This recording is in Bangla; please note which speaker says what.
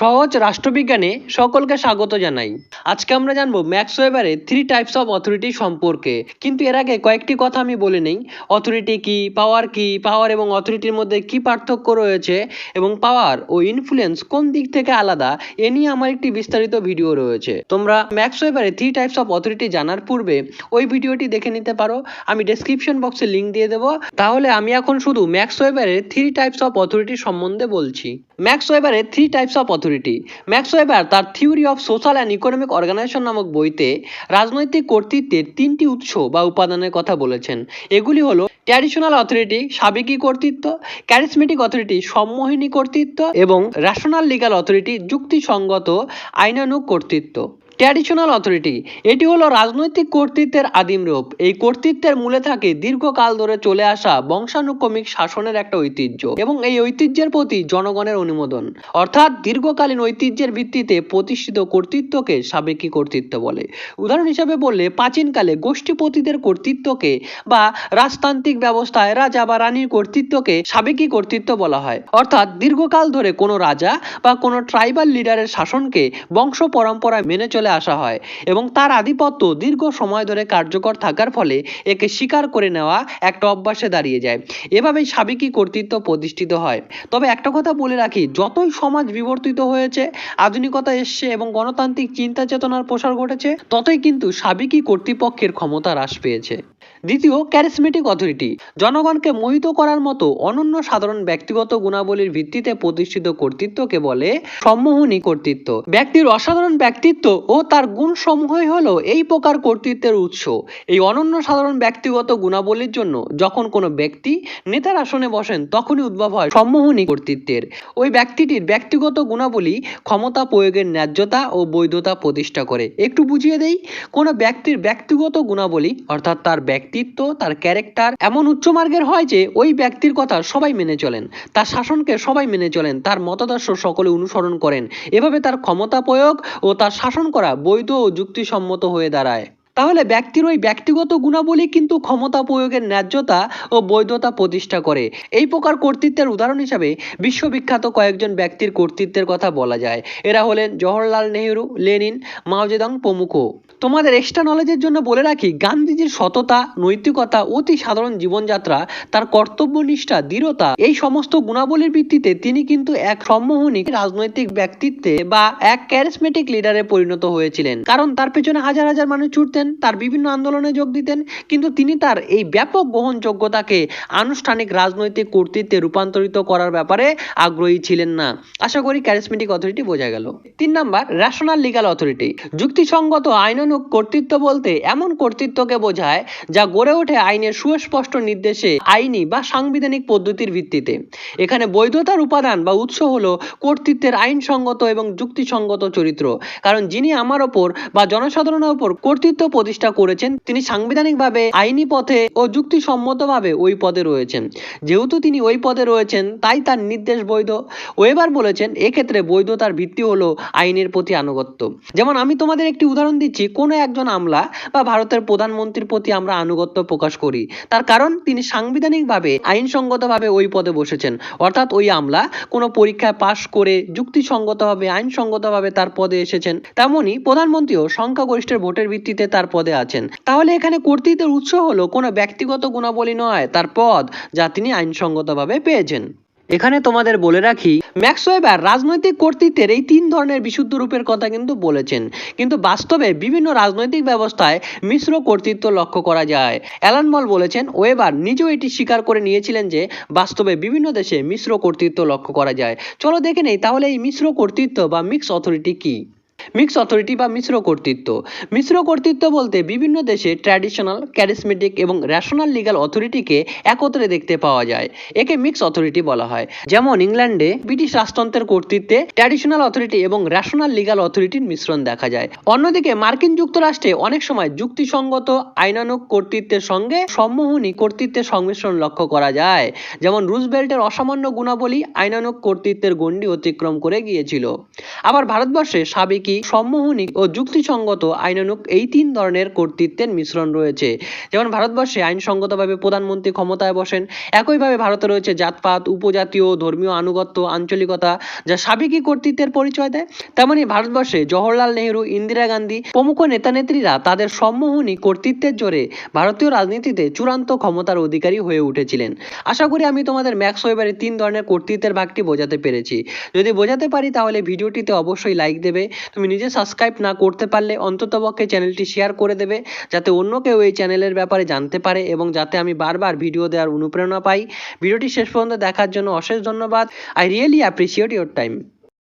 Speaker 1: সহজ রাষ্ট্রবিজ্ঞানে সকলকে স্বাগত জানাই। আজকে আমরা জানব ম্যাক্স ওয়েবারের থ্রি টাইপস অফ অথরিটি সম্পর্কে। কিন্তু এর আগে কয়েকটি কথা আমি বলে নেই। অথরিটি কি পাওয়ার কি পাওয়ার এবং অথরিটির মধ্যে কি পার্থক্য রয়েছে এবং পাওয়ার ও ইনফ্লুয়েন্স কোন দিক থেকে আলাদা, এ নিয়ে আমার একটি বিস্তারিত ভিডিও রয়েছে। তোমরা ম্যাক্স ওয়েবারে থ্রি টাইপস অফ অথরিটি জানার পূর্বে ওই ভিডিওটি দেখে নিতে পারো। আমি ডেসক্রিপশন বক্সে লিংক দিয়ে দেবো। তাহলে আমি এখন শুধু ম্যাক্স ওয়েবারের থ্রি টাইপস অফ অথরিটি সম্বন্ধে বলছি। Max ওয়েবারের three types of authority Max Weber তার theory of social and economic organisation নামক বইতে রাজনৈতিক কর্তৃত্বের তিনটি উৎস বা উপাদানের কথা বলেছেন। এগুলি হল ট্র্যাডিশনাল অথরিটি সাবেকি কর্তৃত্ব ক্যারিসমেটিক অথরিটি সম্মোহিনী কর্তৃত্ব এবং রেশনাল লিগাল অথরিটি যুক্তিসঙ্গত আইনানুক কর্তৃত্ব। ট্র্যাডিশনাল অথরিটি এটি হলো রাজনৈতিক কর্তৃত্বের আদিম রূপ। এই কর্তৃত্বের মূলে থাকে দীর্ঘকাল ধরে চলে আসা বংশানুক্রমিক শাসনের একটা ঐতিহ্য এবং এই ঐতিহ্যের প্রতি জনগণের অনুমোদন। অর্থাৎ দীর্ঘকালীন ঐতিহ্যের ভিত্তিতে প্রতিষ্ঠিত কর্তৃত্বকে সাবেকি কর্তৃত্ব বলে। উদাহরণ হিসাবে বললে, প্রাচীনকালে গোষ্ঠীপতিদের কর্তৃত্বকে বা রাজতান্ত্রিক ব্যবস্থায় রাজা বা রানীর কর্তৃত্বকে সাবেকি কর্তৃত্ব বলা হয়। অর্থাৎ দীর্ঘকাল ধরে কোনো রাজা বা কোনো ট্রাইবাল লিডারের শাসনকে বংশ পরম্পরায় মেনে চলে আসা হয় এবং তার আধিপত্য দীর্ঘ সময় ধরে কার্যকর থাকার ফলে একে স্বীকার করে নেওয়া একটা অভ্যাসে দাঁড়িয়ে যায়। এভাবেই সাবেকি কর্তৃত্ব প্রতিষ্ঠিত হয়। তবে একটা কথা বলে রাখি, যতই সমাজ বিবর্তিত হয়েছে, আধুনিকতা এসছে এবং গণতান্ত্রিক চিন্তা চেতনার প্রসার ঘটেছে, ততই কিন্তু সাবেকি কর্তৃপক্ষের ক্ষমতা হ্রাস পেয়েছে। দ্বিতীয় ক্যারিসমেটিক অথরিটি জনগণকে মোহিত করার মতো অনন্য সাধারণ ব্যক্তিগত গুণাবলীর ভিত্তিতে প্রতিষ্ঠিত কর্তৃত্বকে বলে সম্মোহনী কর্তৃত্ব। ব্যক্তির অসাধারণ ব্যক্তিত্ব ও তার গুণ সমূহই হলো এই প্রকার কর্তৃত্বের উৎস। এই অনন্য সাধারণ ব্যক্তিগত গুণাবলীর জন্য যখন কোনো ব্যক্তি নেতার আসনে বসেন, তখনই উদ্ভব হয় সম্মোহনী কর্তৃত্বের। ওই ব্যক্তিটির ব্যক্তিগত গুণাবলী ক্ষমতা প্রয়োগের ন্যায্যতা ও বৈধতা প্রতিষ্ঠা করে। একটু বুঝিয়ে দেই, কোনো ব্যক্তির ব্যক্তিগত গুণাবলী, অর্থাৎ তার ব্যক্তিত্ব, তার ক্যারেক্টার এমন উচ্চমার্গের হয় যে ওই ব্যক্তির কথা সবাই মেনে চলেন। তার শাসনকে সবাই মেনে চলেন, তার মতাদর্শ সকলে অনুসরণ করেন। এভাবে তার ক্ষমতা প্রয়োগ ও তার শাসন করা বৈধ ও যুক্তিসম্মত হয়ে দাঁড়ায়। তাহলে ব্যক্তির ওই ব্যক্তিগত গুণাবলী কিন্তু ক্ষমতা প্রয়োগের ন্যায্যতা ও বৈধতা প্রতিষ্ঠা করে। এই প্রকার কর্তৃত্বের উদাহরণ হিসাবে বিশ্ববিখ্যাত কয়েকজন ব্যক্তির কর্তৃত্বের কথা বলা যায়। এরা হলেন জওহরলাল নেহেরু, লেনিন, মাও জেদং প্রমুখ। তোমাদের এক্সট্রা নলেজের জন্য বলে রাখি, গান্ধীজির সততা, নৈতিকতা, অতি সাধারণ জীবনযাত্রা, তার কর্তব্যনিষ্ঠা দৃঢ়তা, এই সমস্ত গুণাবলীর ভিত্তিতে তিনি কিন্তু এক সম্মোহনী রাজনৈতিক ব্যক্তিত্বে বা এক ক্যারিসমেটিক লিডারে পরিণত হয়েছিলেন। কারণ তার পেছনে হাজার হাজার মানুষ ছুটতেন, তার বিভিন্ন আন্দোলনে যোগ দিতেন, কিন্তু তিনি তার এই ব্যাপক গ্রহণযোগ্যতাকে আনুষ্ঠানিক রাজনৈতিক কর্তৃত্বে রূপান্তরিত করার ব্যাপারে আগ্রহী ছিলেন না। আশা করি ক্যারিসমেটিক অথরিটি বোঝা গেল। তিন নাম্বার রেশনাল লিগাল অথরিটি যুক্তিসঙ্গত আইনানুগ কর্তৃত্ব বলতে এমন কর্তৃত্বকে বোঝায় যা গড়ে ওঠে আইনের সুস্পষ্ট নির্দেশে, আইনি বা সাংবিধানিক পদ্ধতির ভিত্তিতে। এখানে বৈধতার উপাদান বা উৎস হলো কর্তৃত্বের আইনসঙ্গত এবং যুক্তিসঙ্গত চরিত্র। কারণ যিনি আমার ওপর বা জনসাধারণের ওপর কর্তৃত্ব প্রতিষ্ঠা করেছেন, তিনি সাংবিধানিকভাবে আইনি পথে ও যুক্তিসম্মতভাবে ওই পদে রয়েছেন। যেহেতু তিনি ওই পদে রয়েছেন, তাই তার নির্দেশ বৈধ। ওয়েবার বলেছেন, এক্ষেত্রে বৈধতার ভিত্তি হলো আইনের প্রতি আনুগত্য। যেমন আমি তোমাদের একটি উদাহরণ দিচ্ছি কোনো একজন আমলা বা ভারতের প্রধানমন্ত্রীর প্রতি আমরা আনুগত্য প্রকাশ করি। তার কারণ তিনি সাংবিধানিকভাবে, আইনসঙ্গতভাবে ওই পদে বসেছেন। অর্থাৎ ওই আমলা কোনো পরীক্ষায় পাশ করে, যুক্তিসঙ্গতভাবে, আইনসঙ্গতভাবে তার পদে এসেছেন। তেমনই প্রধানমন্ত্রীও সংখ্যাগরিষ্ঠের ভোটের ভিত্তিতে তার পদে আছেন। তাহলে এখানে কর্তৃত্বের উৎস হলো কোনো ব্যক্তিগত গুণাবলী নয় তার পদ, যা তিনি আইনসঙ্গতভাবে পেয়েছেন। এখানে তোমাদের বলে রাখি ম্যাক্স ওয়েবার রাজনৈতিক কর্তৃত্বের এই তিন ধরনের বিশুদ্ধ রূপের কথা কিন্তু বলেছেন। কিন্তু বাস্তবে বিভিন্ন রাজনৈতিক ব্যবস্থায় মিশ্র কর্তৃত্ব লক্ষ্য করা যায়। অ্যালান মল বলেছেন, ওয়েবার নিজেও এটি স্বীকার করে নিয়েছিলেন যে, বাস্তবে বিভিন্ন দেশে মিশ্র কর্তৃত্ব লক্ষ্য করা যায়। চলো দেখে নেই, তাহলে এই মিশ্র কর্তৃত্ব বা মিক্স অথরিটি কি? মিক্স অথরিটি বা মিশ্র কর্তৃত্ব। মিশ্র কর্তৃত্ব বলতে বিভিন্ন দেশে ট্র্যাডিশনাল, ক্যারিসমেটিক এবং রেশনাল লিগাল অথরিটিকে একত্রে দেখতে পাওয়া যায়। একে মিক্স অথরিটি বলা হয়। যেমন ইংল্যান্ডে ব্রিটিশ রাজতন্ত্রের কর্তৃত্বে ট্র্যাডিশনাল অথরিটি এবং রেশনাল লিগাল অথরিটির মিশ্রণ দেখা যায়। অন্যদিকে মার্কিন যুক্তরাষ্ট্রে অনেক সময় যুক্তিসঙ্গত আইনানুক কর্তৃত্বের সঙ্গে সম্মোহনী কর্তৃত্বের সংমিশ্রণ লক্ষ্য করা যায়। যেমন রুজবেল্টের অসামান্য গুণাবলী আইনানুগ কর্তৃত্বের গণ্ডি অতিক্রম করে গিয়েছিল। আবার ভারতবর্ষে সাবেকি সম্মোহনী ও যুক্তিসঙ্গত আইনানুগ এই তিন ধরনের কর্তৃত্বের মিশ্রণ রয়েছে। যেমন ভারতবর্ষে আইনসঙ্গতভাবে প্রধানমন্ত্রী ক্ষমতায় বসেন, একইভাবে ভারতে রয়েছে জাতপাত, উপজাতীয়, ধর্মীয় আনুগত্য, আঞ্চলিকতা, যা সাবেকি কর্তৃত্বের পরিচয় দেয়। তেমনি ভারতবর্ষে জওহরলাল নেহরু, ইন্দিরা গান্ধী, প্রমুখ নেতানেত্রীরা তাদের সম্মোহনী কর্তৃত্বের জোরে ভারতীয় রাজনীতিতে চূড়ান্ত ক্ষমতার অধিকারী হয়ে উঠেছিলেন। আশা করি আমি তোমাদের ম্যাক্স ওয়েবারের তিন ধরনের কর্তৃত্বের ভাগটি বোঝাতে পেরেছি। যদি বোঝাতে পারি তাহলে ভিডিওটিতে অবশ্যই লাইক দেবে। তুমি নিজে সাবস্ক্রাইব না করতে পারলে অন্ততপক্ষে চ্যানেলটি শেয়ার করে দেবে, যাতে অন্য কেউ এই চ্যানেলের ব্যাপারে জানতে পারে এবং যাতে আমি বারবার ভিডিও দেওয়ার অনুপ্রেরণা পাই। ভিডিওটি শেষ পর্যন্ত দেখার জন্য অশেষ ধন্যবাদ। I really appreciate your time